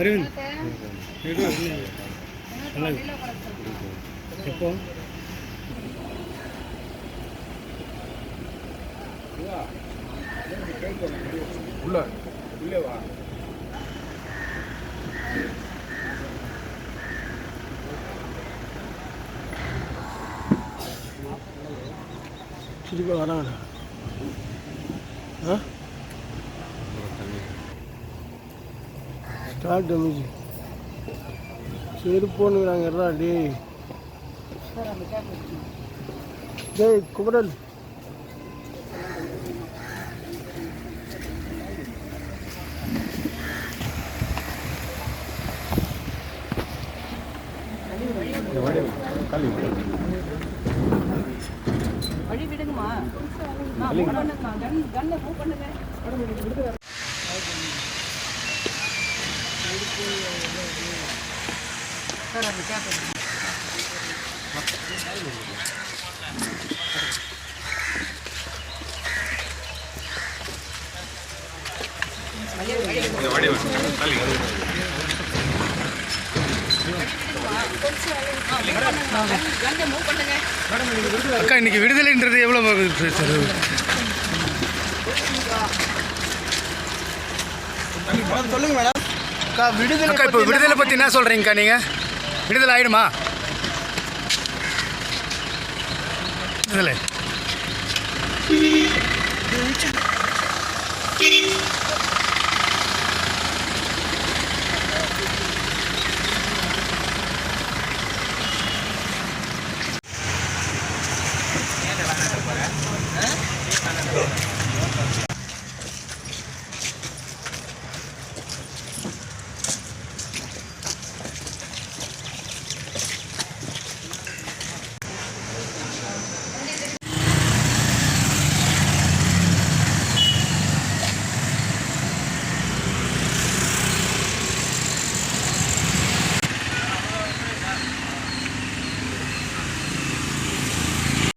다른 그리고 달라. 예뻐. 몰라. 몰래 와. 피리가 가나 가나. 어? Start damage எல்லாம் டேய். டேய் குமரன். வழி விடுங்கம்மா. நான் மூவ் பண்ணுங்கம்மா பண்ணுங்க கன்னை மூவ் பண்ணுங்க. அக்கா இன்னைக்கு விடுதலைன்றது எவ்வளோ சார்? சொல்லுங்க மேடம் அக்கா விடுதலை அக்கா இப்போ விடுதலை பற்றி என்ன சொல்கிறீங்கக்கா நீங்கள் விடுதலை ஆயிடுமா? விடுதலை.